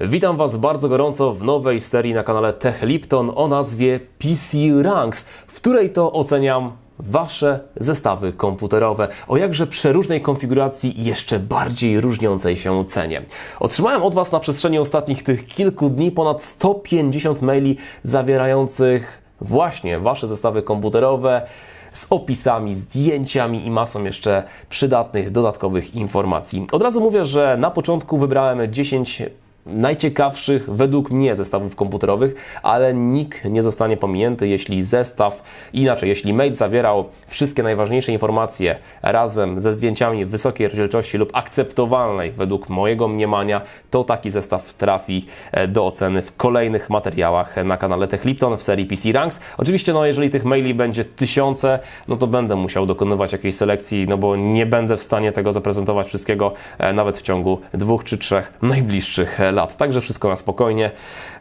Witam Was bardzo gorąco w nowej serii na kanale Tech Lipton o nazwie PC Ranks, w której to oceniam Wasze zestawy komputerowe o jakże przeróżnej konfiguracji i jeszcze bardziej różniącej się cenie. Otrzymałem od Was na przestrzeni ostatnich tych kilku dni ponad 150 maili zawierających właśnie Wasze zestawy komputerowe z opisami, zdjęciami i masą jeszcze przydatnych, dodatkowych informacji. Od razu mówię, że na początku wybrałem 10 najciekawszych według mnie zestawów komputerowych, ale nikt nie zostanie pominięty, jeśli zestaw, inaczej, jeśli mail zawierał wszystkie najważniejsze informacje razem ze zdjęciami wysokiej rozdzielczości lub akceptowalnej według mojego mniemania, to taki zestaw trafi e, do oceny w kolejnych materiałach na kanale TechLipton w serii PC Ranks. Oczywiście, no jeżeli tych maili będzie tysiące, no to będę musiał dokonywać jakiejś selekcji, no bo nie będę w stanie tego zaprezentować wszystkiego e, nawet w ciągu dwóch czy trzech najbliższych lat. Także wszystko na spokojnie.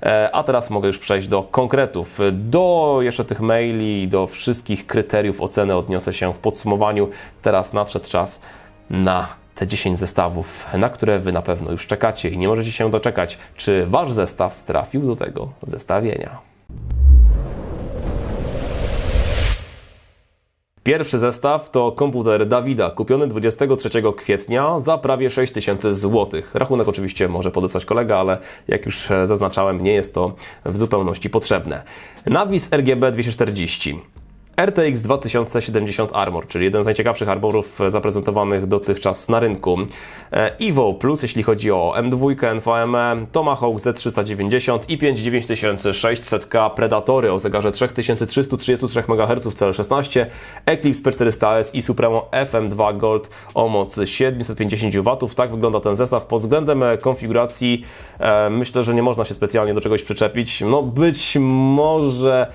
E, A teraz mogę już przejść do konkretów. Do jeszcze tych maili, do wszystkich kryteriów oceny odniosę się w podsumowaniu. Teraz nadszedł czas na te 10 zestawów, na które Wy na pewno już czekacie i nie możecie się doczekać, czy Wasz zestaw trafił do tego zestawienia. Pierwszy zestaw to komputer Dawida, kupiony 23 kwietnia za prawie 6000 zł. Rachunek oczywiście może podesłać kolega, ale jak już e, zaznaczałem, nie jest to w zupełności potrzebne. Navis RGB 240. RTX 2070 Armor, czyli jeden z najciekawszych armorów zaprezentowanych dotychczas na rynku. E, Evo Plus, jeśli chodzi o M2, NVMe, Tomahawk Z390 i 59600K Predatory o zegarze 3333 MHz CL16, Eclipse P400S i Supremo FM2 Gold o mocy 750 W. Tak wygląda ten zestaw. Pod względem e, konfiguracji e, myślę, że nie można się specjalnie do czegoś przyczepić. No być może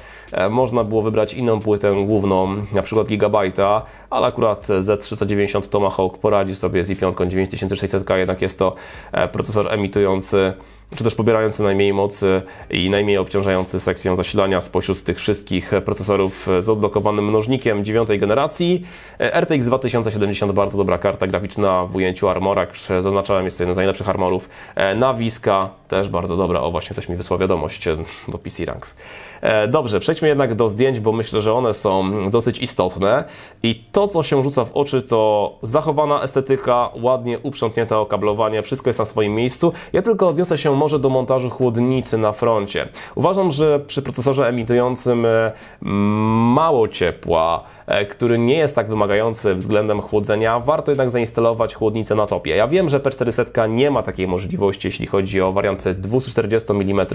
można było wybrać inną płytę główną, na przykład Gigabajta, ale akurat Z390 Tomahawk poradzi sobie z i5 9600K, jednak jest to e, procesor emitujący czy też pobierający najmniej mocy i najmniej obciążający sekcję zasilania spośród tych wszystkich procesorów z odblokowanym mnożnikiem dziewiątej generacji. E, RTX 2070 bardzo dobra karta graficzna w ujęciu Armora, już zaznaczałem, jest to jeden z najlepszych Armorów. E, Naviska też bardzo dobra, o właśnie ktoś mi wysłał wiadomość e, do PC Ranks. Dobrze, przejdźmy jednak do zdjęć, bo myślę, że one są dosyć istotne i to, co się rzuca w oczy, to zachowana estetyka, ładnie uprzątnięte okablowanie, wszystko jest na swoim miejscu. Ja tylko odniosę się może do montażu chłodnicy na froncie. Uważam, że przy procesorze emitującym e, mało ciepła, który nie jest tak wymagający względem chłodzenia, warto jednak zainstalować chłodnicę na topie. Ja wiem, że P400 nie ma takiej możliwości, jeśli chodzi o wariant 240 mm,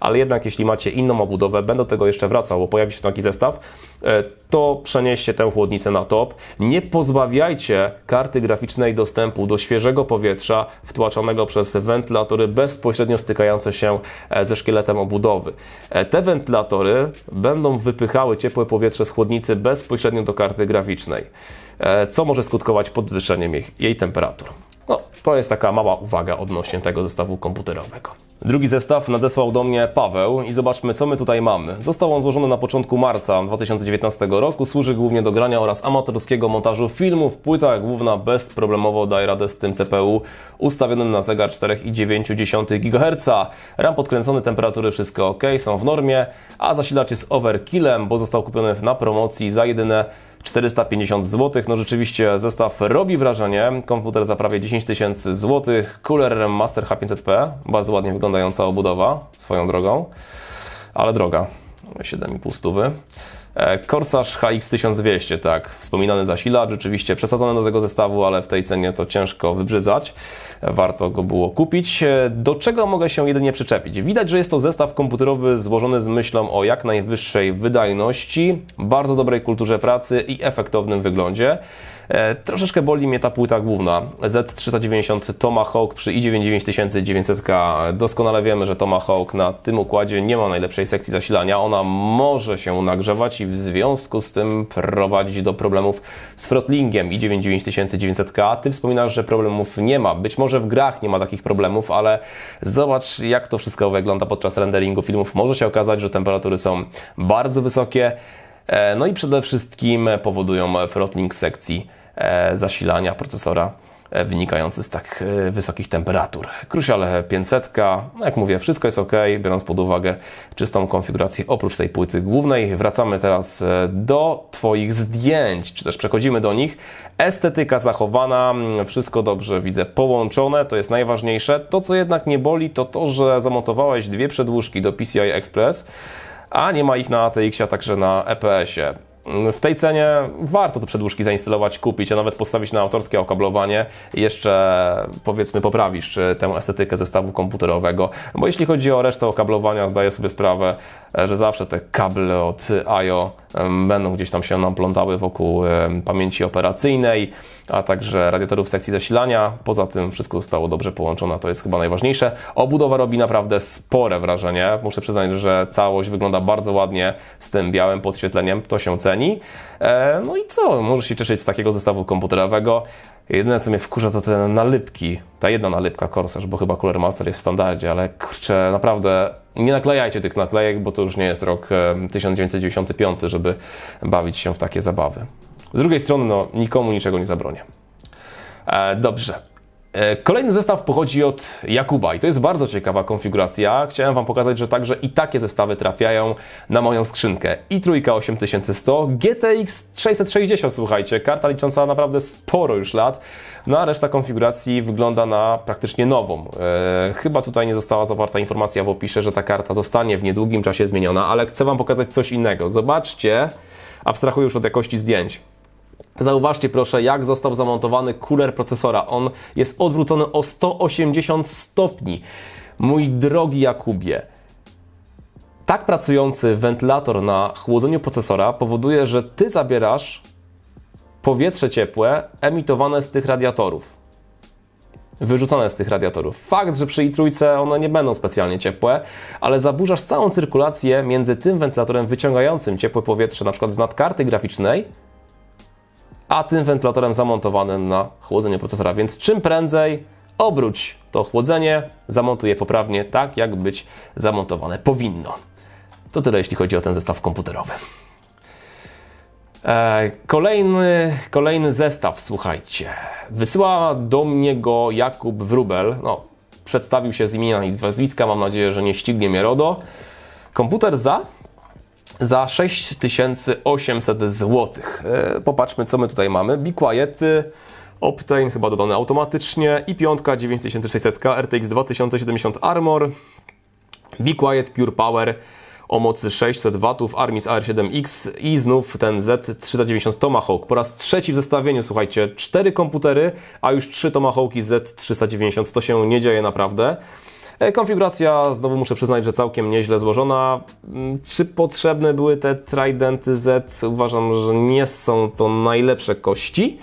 ale jednak jeśli macie inną obudowę, będę do tego jeszcze wracał, bo pojawi się taki zestaw, e, to przenieście tę chłodnicę na top. Nie pozbawiajcie karty graficznej dostępu do świeżego powietrza wtłaczanego przez wentylatory bezpośrednio stykające się e, ze szkieletem obudowy. E, Te wentylatory będą wypychały ciepłe powietrze z chłodnicy bezpośrednio do karty graficznej, e, co może skutkować podwyższeniem jej, jej temperatur. No, to jest taka mała uwaga odnośnie tego zestawu komputerowego. Drugi zestaw nadesłał do mnie Paweł i zobaczmy, co my tutaj mamy. Został on złożony na początku marca 2019 roku, służy głównie do grania oraz amatorskiego montażu filmów. Płyta główna bezproblemowo daje radę z tym CPU ustawionym na zegar 4,9 GHz. RAM podkręcony, temperatury wszystko ok, są w normie, a zasilacz jest overkillem, bo został kupiony na promocji za jedyne 450 zł. No rzeczywiście zestaw robi wrażenie. Komputer za prawie 10 tysięcy złotych. Cooler Master H500P. Bardzo ładnie wyglądająca obudowa, swoją drogą. Ale droga. 7,5 stówy. E, Corsair HX1200, tak, wspominany zasilacz, rzeczywiście przesadzony do tego zestawu, ale w tej cenie to ciężko wybrzydzać. Warto go było kupić. E, Do czego mogę się jedynie przyczepić? Widać, że jest to zestaw komputerowy złożony z myślą o jak najwyższej wydajności, bardzo dobrej kulturze pracy i efektownym wyglądzie. E, Troszeczkę boli mnie ta płyta główna. Z390 Tomahawk przy i9 9900K. Doskonale wiemy, że Tomahawk na tym układzie nie ma najlepszej sekcji zasilania. Ona może się nagrzewać i w związku z tym prowadzić do problemów z throtlingiem i9 9900K. Ty wspominasz, że problemów nie ma. Być może w grach nie ma takich problemów, ale zobacz jak to wszystko wygląda podczas renderingu filmów. Może się okazać, że temperatury są bardzo wysokie. E, No i przede wszystkim powodują throttling sekcji e, zasilania procesora e, wynikający z tak wysokich temperatur. Crucial 500, no jak mówię, wszystko jest ok, biorąc pod uwagę czystą konfigurację oprócz tej płyty głównej. Wracamy teraz do Twoich zdjęć, czy też przechodzimy do nich. Estetyka zachowana, mm, wszystko dobrze widzę połączone, to jest najważniejsze. To, co jednak nie boli, to to, że zamontowałeś dwie przedłużki do PCI Express, a nie ma ich na ATX-ie, a także na EPS-ie. W tej cenie warto te przedłużki zainstalować, kupić, a nawet postawić na autorskie okablowanie i jeszcze powiedzmy poprawisz e, tę estetykę zestawu komputerowego. Bo jeśli chodzi o resztę okablowania, zdaję sobie sprawę, że zawsze te kable od IO będą gdzieś tam się nam plątały wokół pamięci operacyjnej, a także radiatorów sekcji zasilania. Poza tym wszystko zostało dobrze połączone, to jest chyba najważniejsze. Obudowa robi naprawdę spore wrażenie. Muszę przyznać, że całość wygląda bardzo ładnie z tym białym podświetleniem, to się ceni. E, No i co? Możesz się cieszyć z takiego zestawu komputerowego. Jedyne co mnie wkurza to te nalepki. Ta jedna nalepka Corsair, bo chyba Cooler Master jest w standardzie, ale kurczę, naprawdę nie naklejajcie tych naklejek, bo to już nie jest rok e, 1995, żeby bawić się w takie zabawy. Z drugiej strony, no, nikomu niczego nie zabronię. E, dobrze. E, Kolejny zestaw pochodzi od Jakuba i to jest bardzo ciekawa konfiguracja. Chciałem Wam pokazać, że także i takie zestawy trafiają na moją skrzynkę. i trójka 8100, GTX 660, słuchajcie, karta licząca naprawdę sporo już lat, no a reszta konfiguracji wygląda na praktycznie nową. E, chyba tutaj nie została zawarta informacja w opisie, że ta karta zostanie w niedługim czasie zmieniona, ale chcę Wam pokazać coś innego. Zobaczcie, abstrahuję już od jakości zdjęć. Zauważcie proszę, jak został zamontowany cooler procesora. On jest odwrócony o 180 stopni. Mój drogi Jakubie, tak pracujący wentylator na chłodzeniu procesora powoduje, że ty zabierasz powietrze ciepłe emitowane z tych radiatorów. Wyrzucane z tych radiatorów. Fakt, że przy i3 one nie będą specjalnie ciepłe, ale zaburzasz całą cyrkulację między tym wentylatorem wyciągającym ciepłe powietrze, na przykład z nadkarty graficznej, a tym wentylatorem zamontowanym na chłodzenie procesora. Więc czym prędzej obróć to chłodzenie, zamontuj poprawnie, tak jak być zamontowane powinno. To tyle, jeśli chodzi o ten zestaw komputerowy. E, Kolejny, kolejny zestaw, słuchajcie. Wysyła do mnie go Jakub Wrubel. No, przedstawił się z imienia i z nazwiska. Mam nadzieję, że nie ścignie mnie RODO. Komputer za za 6800 zł. E, Popatrzmy, co my tutaj mamy. Be Quiet, y, Optane chyba dodane automatycznie i piątka 9600 RTX 2070 Armor. Be Quiet Pure Power o mocy 600 W, Armis AR7X i znów ten Z390 Tomahawk. Po raz trzeci w zestawieniu, słuchajcie, cztery komputery, a już trzy Tomahawki Z390. To się nie dzieje naprawdę. E, Konfiguracja, znowu muszę przyznać, że całkiem nieźle złożona. Mm, Czy potrzebne były te Tridenty Z? Uważam, że nie są to najlepsze kości.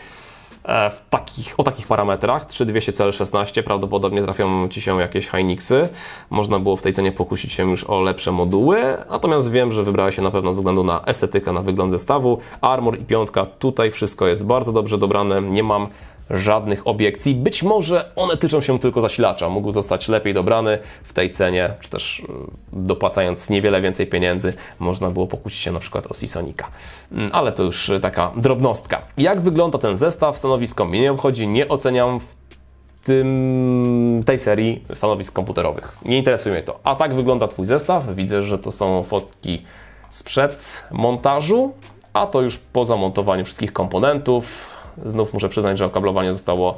E, W takich, o takich parametrach 3200 CL16 prawdopodobnie trafią Ci się jakieś Hynixy. Można było w tej cenie pokusić się już o lepsze moduły, natomiast wiem, że wybrałeś się na pewno ze względu na estetykę, na wygląd zestawu. Armor i piątka, tutaj wszystko jest bardzo dobrze dobrane, nie mam żadnych obiekcji. Być może one tyczą się tylko zasilacza. Mógł zostać lepiej dobrany w tej cenie, czy też y, dopłacając niewiele więcej pieniędzy, można było pokusić się na przykład o Seasonica. Mm, Ale to już y, taka drobnostka. Jak wygląda ten zestaw? Stanowisko mnie nie obchodzi, nie oceniam w tym, tej serii stanowisk komputerowych. Nie interesuje mnie to. A tak wygląda Twój zestaw. Widzę, że to są fotki sprzed montażu, a to już po zamontowaniu wszystkich komponentów. Znów muszę przyznać, że okablowanie zostało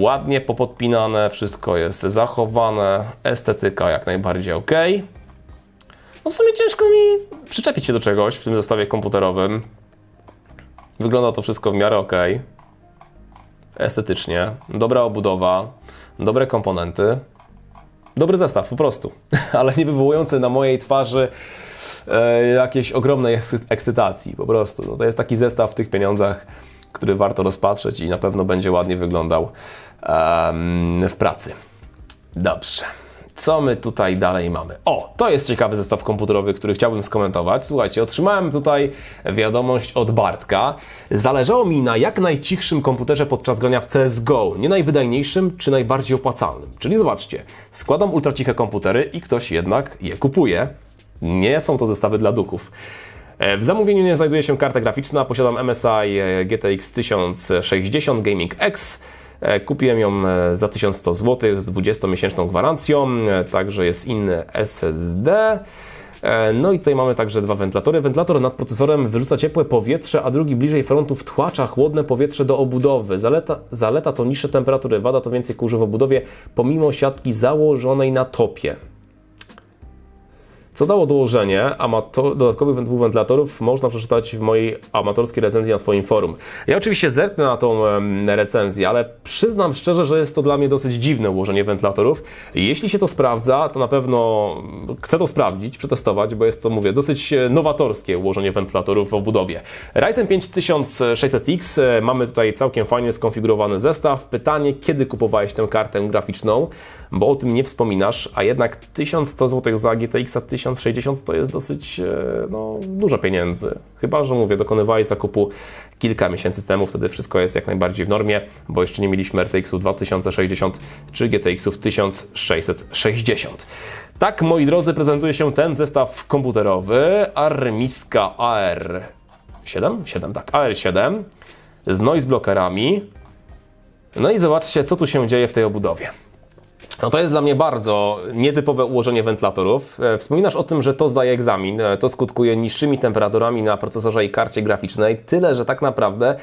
ładnie popodpinane, wszystko jest zachowane, estetyka jak najbardziej ok. No w sumie ciężko mi przyczepić się do czegoś w tym zestawie komputerowym. Wygląda to wszystko w miarę ok. Estetycznie, dobra obudowa, dobre komponenty. Dobry zestaw po prostu, ale nie wywołujący na mojej twarzy e, jakiejś ogromnej ekscy- ekscytacji po prostu. No, to jest taki zestaw w tych pieniądzach, który warto rozpatrzeć i na pewno będzie ładnie wyglądał em, w pracy. Dobrze. Co my tutaj dalej mamy? O, to jest ciekawy zestaw komputerowy, który chciałbym skomentować. Słuchajcie, otrzymałem tutaj wiadomość od Bartka. Zależało mi na jak najcichszym komputerze podczas grania w CSGO. Nie najwydajniejszym, czy najbardziej opłacalnym. Czyli zobaczcie, składam ultraciche komputery i ktoś jednak je kupuje. Nie są to zestawy dla duchów. E, W zamówieniu nie znajduje się karta graficzna. Posiadam MSI GTX 1060 Gaming X. E, Kupiłem ją e, za 1100 zł z 20-miesięczną gwarancją, także jest inny SSD. No i tutaj mamy także dwa wentylatory. Wentylator nad procesorem wyrzuca ciepłe powietrze, a drugi bliżej frontu wtłacza chłodne powietrze do obudowy. Zaleta, zaleta to niższe temperatury, wada to więcej kurzy w obudowie, pomimo siatki założonej na topie. Co dało dołożenie amato- dodatkowych dwóch wentylatorów, można przeczytać w mojej amatorskiej recenzji na Twoim forum. Ja oczywiście zerknę na tą recenzję, ale przyznam szczerze, że jest to dla mnie dosyć dziwne ułożenie wentylatorów. Jeśli się to sprawdza, to na pewno chcę to sprawdzić, przetestować, bo jest to, mówię, dosyć e, nowatorskie ułożenie wentylatorów w obudowie. Ryzen 5600X, e, mamy tutaj całkiem fajnie skonfigurowany zestaw. Pytanie, kiedy kupowałeś tę kartę graficzną, bo o tym nie wspominasz, a jednak 1100 zł za GTX 1060 to jest dosyć e, no, dużo pieniędzy. Chyba, że mówię, dokonywałeś zakupu kilka miesięcy temu, wtedy wszystko jest jak najbardziej w normie, bo jeszcze nie mieliśmy RTX-ów 2060 czy GTX-ów 1660. Tak, moi drodzy, prezentuje się ten zestaw komputerowy Armiska AR7, 7, tak, AR7 z noise blockerami. No i zobaczcie, co tu się dzieje w tej obudowie. No to jest dla mnie bardzo nietypowe ułożenie wentylatorów. E, Wspominasz o tym, że to zdaje egzamin, e, to skutkuje niższymi temperaturami na procesorze i karcie graficznej, tyle, że tak naprawdę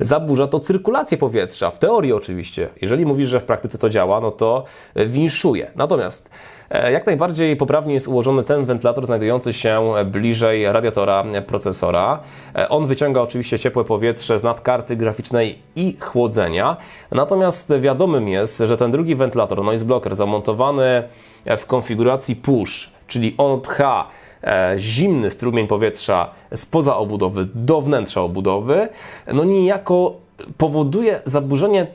zaburza to cyrkulację powietrza. W teorii oczywiście. Jeżeli mówisz, że w praktyce to działa, no to e, winszuje. Natomiast jak najbardziej poprawnie jest ułożony ten wentylator znajdujący się bliżej radiatora procesora. E, On wyciąga oczywiście ciepłe powietrze z nadkarty graficznej i chłodzenia. Natomiast wiadomym jest, że ten drugi wentylator, noise blocker, zamontowany w konfiguracji push, czyli on pcha e, zimny strumień powietrza spoza obudowy do wnętrza obudowy, no niejako powoduje zaburzenie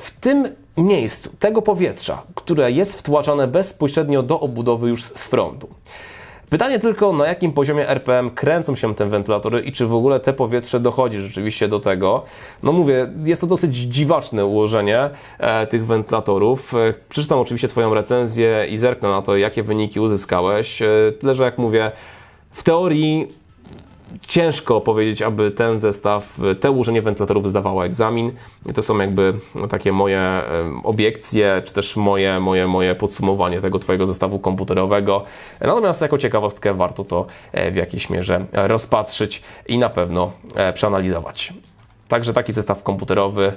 w tym miejscu tego powietrza, które jest wtłaczane bezpośrednio do obudowy już z frontu. Pytanie tylko, na jakim poziomie RPM kręcą się te wentylatory i czy w ogóle te powietrze dochodzi rzeczywiście do tego. No mówię, jest to dosyć dziwaczne ułożenie e, tych wentylatorów. E, przeczytam oczywiście Twoją recenzję i zerknę na to, jakie wyniki uzyskałeś. E, tyle, że jak mówię, w teorii ciężko powiedzieć, aby ten zestaw, te ułożenie wentylatorów zdawało egzamin. To są jakby takie moje obiekcje, czy też moje, moje, moje podsumowanie tego Twojego zestawu komputerowego. Natomiast jako ciekawostkę warto to e, w jakiejś mierze rozpatrzyć i na pewno e, przeanalizować. Także taki zestaw komputerowy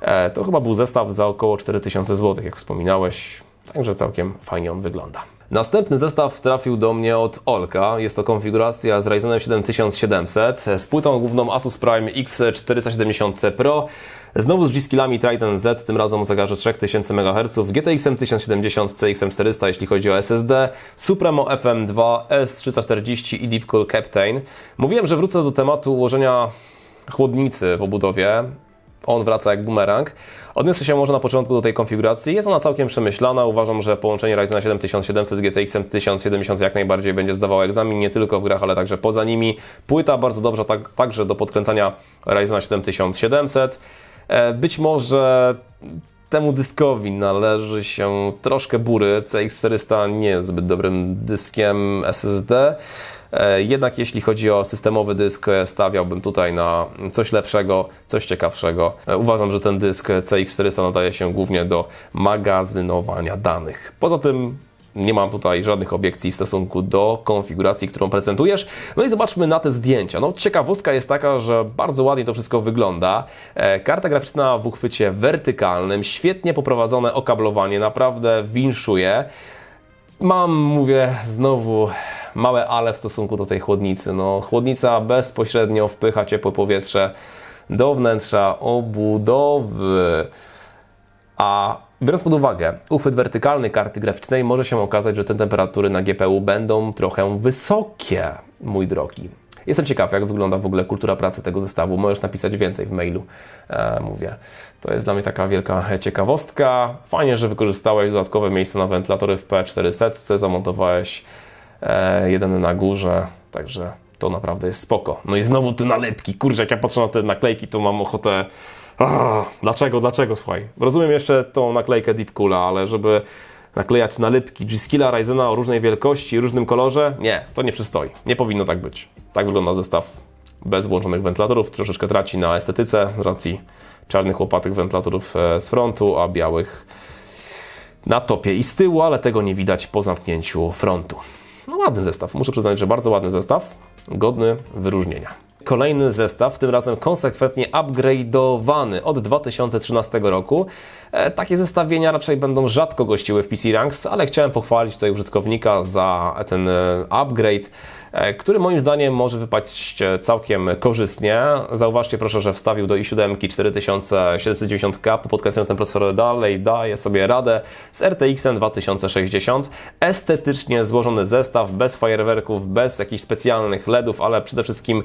e, to chyba był zestaw za około 4000 zł, jak wspominałeś. Także całkiem fajnie on wygląda. Następny zestaw trafił do mnie od Olka. Jest to konfiguracja z Ryzenem 7700 z płytą główną Asus Prime X470 Pro. Znowu z G-Skillami Triton Z, tym razem o zegarze 3000 MHz, GTX 1070, CX 400 jeśli chodzi o SSD, Supremo FM2, S340 i Deepcool Captain. Mówiłem, że wrócę do tematu ułożenia chłodnicy w obudowie. On wraca jak bumerang. Odniosę się może na początku do tej konfiguracji. Jest ona całkiem przemyślana. Uważam, że połączenie Ryzena 7700 z GTX 1070 jak najbardziej będzie zdawało egzamin, nie tylko w grach, ale także poza nimi. Płyta bardzo dobrze tak, także do podkręcania Ryzena 7700. E, Być może temu dyskowi należy się troszkę bury. CX400 nie jest zbyt dobrym dyskiem SSD. E, Jednak jeśli chodzi o systemowy dysk, e, stawiałbym tutaj na coś lepszego, coś ciekawszego. E, Uważam, że ten dysk CX400 nadaje się głównie do magazynowania danych. Poza tym nie mam tutaj żadnych obiekcji w stosunku do konfiguracji, którą prezentujesz. No i zobaczmy na te zdjęcia. No, ciekawostka jest taka, że bardzo ładnie to wszystko wygląda. Karta graficzna w uchwycie wertykalnym, świetnie poprowadzone okablowanie, naprawdę winszuje. Mam, mówię, znowu małe ale w stosunku do tej chłodnicy. No, chłodnica bezpośrednio wpycha ciepłe powietrze do wnętrza obudowy. A biorąc pod uwagę uchwyt wertykalny karty graficznej, może się okazać, że te temperatury na GPU będą trochę wysokie, mój drogi. Jestem ciekaw, jak wygląda w ogóle kultura pracy tego zestawu. Możesz napisać więcej w mailu. E, mówię, to jest dla mnie taka wielka ciekawostka. Fajnie, że wykorzystałeś dodatkowe miejsce na wentylatory w P400, zamontowałeś jeden na górze, także to naprawdę jest spoko. No i znowu te nalepki, kurczę, jak ja patrzę na te naklejki, to mam ochotę... Dlaczego, dlaczego, słuchaj? Rozumiem jeszcze tą naklejkę Deep Coola, ale żeby naklejać nalepki G-Skilla Ryzena o różnej wielkości różnym kolorze, nie, to nie przystoi. Nie powinno tak być. Tak wygląda zestaw bez włączonych wentylatorów, troszeczkę traci na estetyce z racji czarnych łopatek wentylatorów e, z frontu, a białych na topie i z tyłu, ale tego nie widać po zamknięciu frontu. No ładny zestaw, muszę przyznać, że bardzo ładny zestaw, godny wyróżnienia. Kolejny zestaw, tym razem konsekwentnie upgrade'owany od 2013 roku. E, takie zestawienia raczej będą rzadko gościły w PC Ranks, ale chciałem pochwalić tutaj użytkownika za ten e, upgrade, który moim zdaniem może wypaść e, całkiem korzystnie. Zauważcie proszę, że wstawił do i7 4790K, po podkręceniu procesor dalej daje sobie radę z RTX 2060. Estetycznie złożony zestaw, bez fajerwerków, bez jakichś specjalnych LEDów, ale przede wszystkim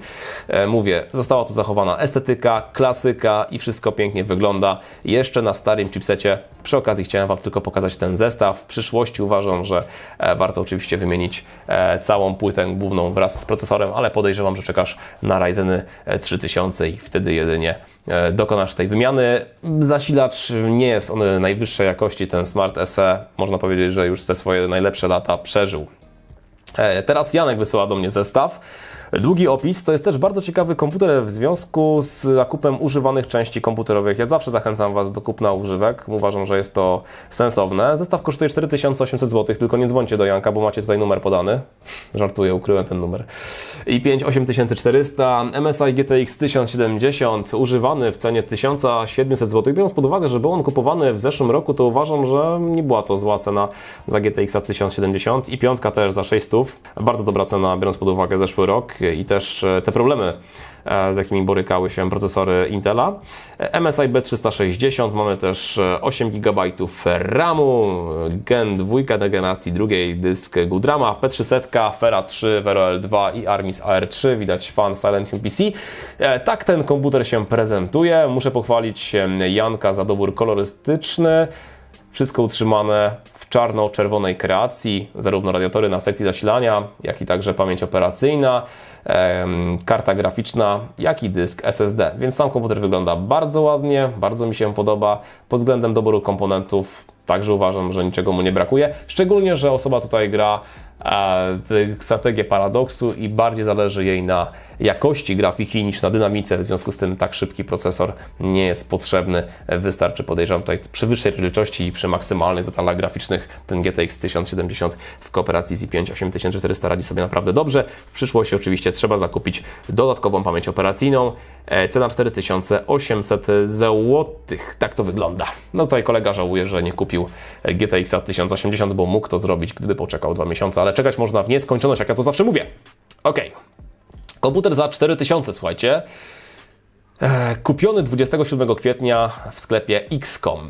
e, mówię, została tu zachowana estetyka, klasyka i wszystko pięknie wygląda. Jeszcze na starym chipsecie. Przy okazji chciałem Wam tylko pokazać ten zestaw. W przyszłości uważam, że e, warto oczywiście wymienić e, całą płytę główną wraz z procesorem, ale podejrzewam, że czekasz na Ryzeny e, 3000 i wtedy jedynie e, dokonasz tej wymiany. Zasilacz nie jest on najwyższej jakości, ten Smart SE. Można powiedzieć, że już te swoje najlepsze lata przeżył. E, Teraz Janek wysyła do mnie zestaw. Długi opis to jest też bardzo ciekawy komputer w związku z zakupem używanych części komputerowych. Ja zawsze zachęcam Was do kupna używek. Uważam, że jest to sensowne. Zestaw kosztuje 4800 zł, tylko nie dzwońcie do Janka, bo macie tutaj numer podany. Żartuję, ukryłem ten numer. i5 8400, MSI GTX 1070, używany w cenie 1700 zł. Biorąc pod uwagę, że był on kupowany w zeszłym roku, to uważam, że nie była to zła cena za GTX 1070 i piątka też za 600. Bardzo dobra cena, biorąc pod uwagę zeszły rok i też e, te problemy, e, z jakimi borykały się procesory Intela. E, MSI B360, mamy też e, 8 GB RAMu, Gen 2 do generacji drugiej, dysk Goodrama, P300, Fera 3, Vero L2 i Armis AR3, widać fan Silentium PC. Tak ten komputer się prezentuje. Muszę pochwalić Janka za dobór kolorystyczny. Wszystko utrzymane czarno-czerwonej kreacji, zarówno radiatory na sekcji zasilania, jak i także pamięć operacyjna, karta graficzna, jak i dysk SSD. Więc sam komputer wygląda bardzo ładnie, bardzo mi się podoba. Pod względem doboru komponentów także uważam, że niczego mu nie brakuje. Szczególnie, że osoba tutaj gra strategię paradoksu i bardziej zależy jej na jakości grafiki niż na dynamice, w związku z tym tak szybki procesor nie jest potrzebny. Wystarczy, podejrzewam, tutaj przy wyższej rozdzielczości i przy maksymalnych detalach graficznych ten GTX 1070 w kooperacji z i5 8400 radzi sobie naprawdę dobrze. W przyszłości oczywiście trzeba zakupić dodatkową pamięć operacyjną. E, Cena 4800 zł. Tak to wygląda. No tutaj kolega żałuje, że nie kupił GTX 1080, bo mógł to zrobić, gdyby poczekał dwa miesiące, ale czekać można w nieskończoność, jak ja to zawsze mówię. Okej. Komputer za 4000, słuchajcie. E, Kupiony 27 kwietnia w sklepie XCOM.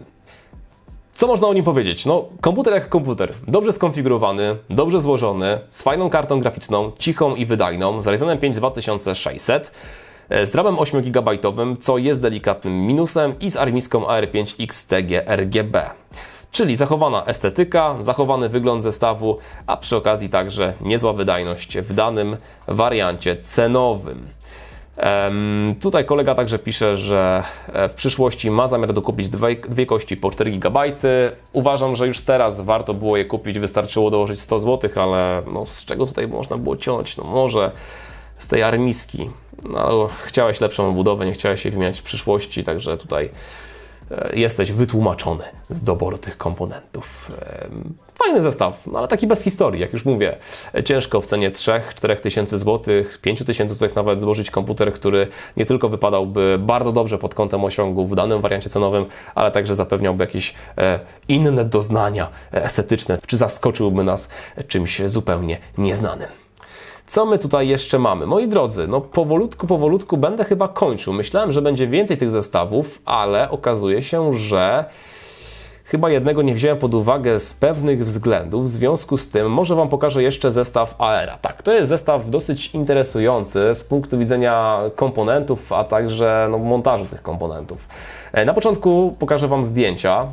Co można o nim powiedzieć? No, komputer jak komputer. Dobrze skonfigurowany, dobrze złożony, z fajną kartą graficzną, cichą i wydajną, z Ryzenem 5 2600, e, z RAMem 8 GB, co jest delikatnym minusem, i z armiską AR5 XTG RGB. Czyli zachowana estetyka, zachowany wygląd zestawu, a przy okazji także niezła wydajność w danym wariancie cenowym. Tutaj kolega także pisze, że e, w przyszłości ma zamiar dokupić dwie, dwie kości po 4 GB. Uważam, że już teraz warto było je kupić, wystarczyło dołożyć 100 zł, ale no, z czego tutaj można było ciąć? No może z tej armiski. No, chciałeś lepszą budowę, nie chciałeś jej wymieniać w przyszłości, także tutaj jesteś wytłumaczony z doboru tych komponentów. Em, Fajny zestaw, no ale taki bez historii, jak już mówię. E, Ciężko w cenie 3-4 tysięcy złotych, 5 tysięcy złotych nawet złożyć komputer, który nie tylko wypadałby bardzo dobrze pod kątem osiągów w danym wariancie cenowym, ale także zapewniałby jakieś e, inne doznania e, estetyczne, czy zaskoczyłby nas czymś zupełnie nieznanym. Co my tutaj jeszcze mamy? Moi drodzy, no powolutku, powolutku będę chyba kończył. Myślałem, że będzie więcej tych zestawów, ale okazuje się, że chyba jednego nie wziąłem pod uwagę z pewnych względów. W związku z tym może Wam pokażę jeszcze zestaw Aera. Tak, to jest zestaw dosyć interesujący z punktu widzenia komponentów, a także no, montażu tych komponentów. E, Na początku pokażę Wam zdjęcia.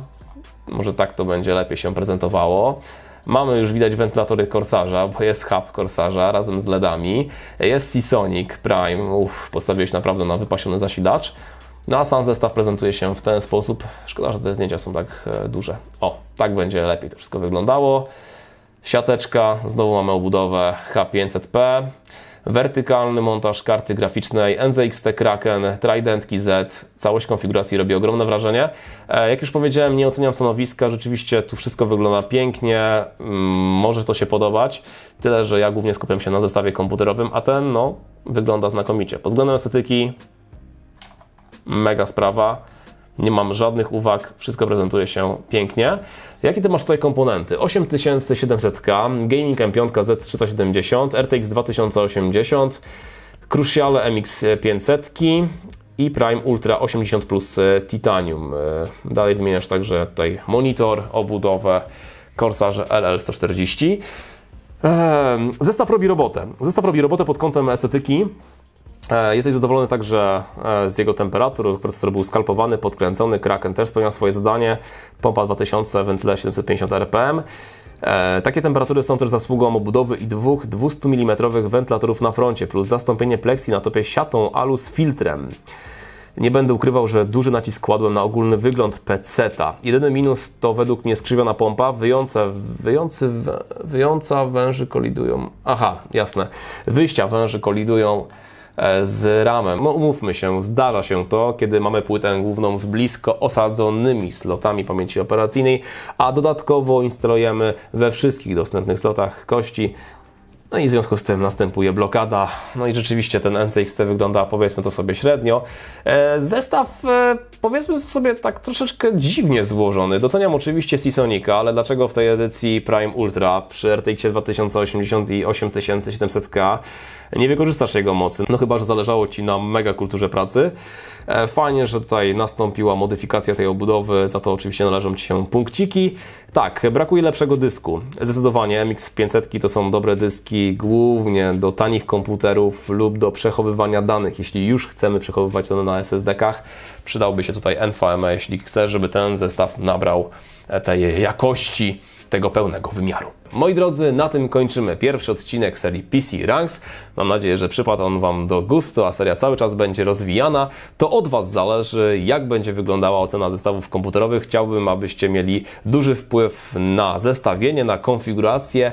Może tak to będzie lepiej się prezentowało. Mamy już widać wentylatory Corsarza, bo jest hub Corsarza razem z LEDami. Jest Seasonic Prime, Uff, postawiłeś naprawdę na wypasiony zasilacz. No a sam zestaw prezentuje się w ten sposób. Szkoda, że te zdjęcia są tak e, duże. O, tak będzie lepiej to wszystko wyglądało. Siateczka, znowu mamy obudowę H500P. Wertykalny montaż karty graficznej, NZXT Kraken, Tridentki Z, całość konfiguracji robi ogromne wrażenie. E, Jak już powiedziałem, nie oceniam stanowiska, rzeczywiście tu wszystko wygląda pięknie, mm, może to się podobać, tyle, że ja głównie skupiam się na zestawie komputerowym, a ten, no, wygląda znakomicie. Pod względem estetyki, mega sprawa. Nie mam żadnych uwag, wszystko prezentuje się pięknie. Jakie ty masz tutaj komponenty? 8700K, Gaming M5 Z370, RTX 2080, Cruciale MX500 i Prime Ultra 80 plus e, Titanium. E, Dalej wymieniasz także tutaj monitor, obudowę, Corsair LL140. Ehm, Zestaw robi robotę. Zestaw robi robotę pod kątem estetyki. E, Jesteś zadowolony także e, z jego temperatur. Procesor był skalpowany, podkręcony. Kraken też spełnia swoje zadanie. Pompa 2000, wentyla 750 RPM. E, Takie temperatury są też zasługą obudowy i dwóch 200 mm wentylatorów na froncie, plus zastąpienie pleksji na topie siatą alu z filtrem. Nie będę ukrywał, że duży nacisk kładłem na ogólny wygląd PC-ta. Jedyny minus to według mnie skrzywiona pompa, wyjące, wyjący, wyjąca węży kolidują. Aha, jasne. Wyjścia węży kolidują z ramem. No umówmy się, zdarza się to, kiedy mamy płytę główną z blisko osadzonymi slotami pamięci operacyjnej, a dodatkowo instalujemy we wszystkich dostępnych slotach kości no i w związku z tym następuje blokada. No i rzeczywiście ten NCXT wygląda, powiedzmy to sobie, średnio. E, zestaw, e, powiedzmy sobie, tak troszeczkę dziwnie złożony. Doceniam oczywiście Seasonica, ale dlaczego w tej edycji Prime Ultra przy RTX 2080 i 8700K nie wykorzystasz jego mocy? No chyba, że zależało Ci na mega kulturze pracy. E, fajnie, że tutaj nastąpiła modyfikacja tej obudowy, za to oczywiście należą Ci się punkciki. Tak, brakuje lepszego dysku. Zdecydowanie MX500 to są dobre dyski głównie do tanich komputerów lub do przechowywania danych. Jeśli już chcemy przechowywać dane na SSD-kach, przydałby się tutaj NVMe, jeśli chcesz, żeby ten zestaw nabrał e, tej jakości tego pełnego wymiaru. Moi drodzy, na tym kończymy pierwszy odcinek serii PC Ranks. Mam nadzieję, że przypadł on Wam do gustu, a seria cały czas będzie rozwijana. To od Was zależy, jak będzie wyglądała ocena zestawów komputerowych. Chciałbym, abyście mieli duży wpływ na zestawienie, na konfigurację,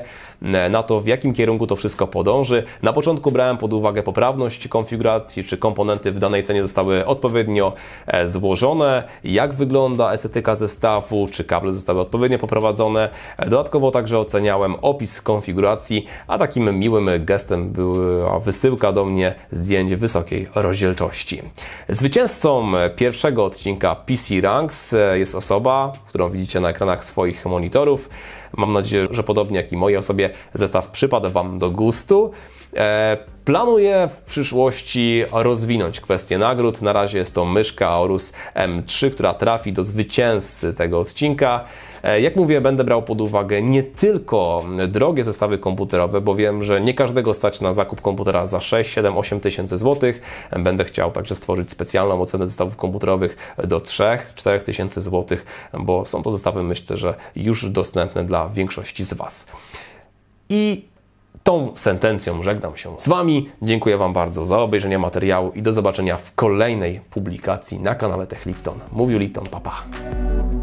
na to, w jakim kierunku to wszystko podąży. Na początku brałem pod uwagę poprawność konfiguracji, czy komponenty w danej cenie zostały odpowiednio e, złożone, jak wygląda estetyka zestawu, czy kable zostały odpowiednio poprowadzone. E, Dodatkowo także oceniałem opis konfiguracji, a takim miłym gestem była wysyłka do mnie zdjęć wysokiej rozdzielczości. Zwycięzcą pierwszego odcinka PC Ranks e, jest osoba, którą widzicie na ekranach swoich monitorów. Mam nadzieję, że podobnie jak i mojej osobie zestaw przypadł Wam do gustu. Planuję w przyszłości rozwinąć kwestię nagród. Na razie jest to myszka Aorus M3, która trafi do zwycięzcy tego odcinka. E, Jak mówię, będę brał pod uwagę nie tylko drogie zestawy komputerowe, bo wiem, że nie każdego stać na zakup komputera za 6, 7, 8 tysięcy złotych. Będę chciał także stworzyć specjalną ocenę zestawów komputerowych do 3, 4 tysięcy złotych, bo są to zestawy, myślę, że już dostępne dla większości z Was. I Tą sentencją żegnam się z Wami. Dziękuję Wam bardzo za obejrzenie materiału i do zobaczenia w kolejnej publikacji na kanale Tech Lipton. Mówił Lipton, papa. Pa.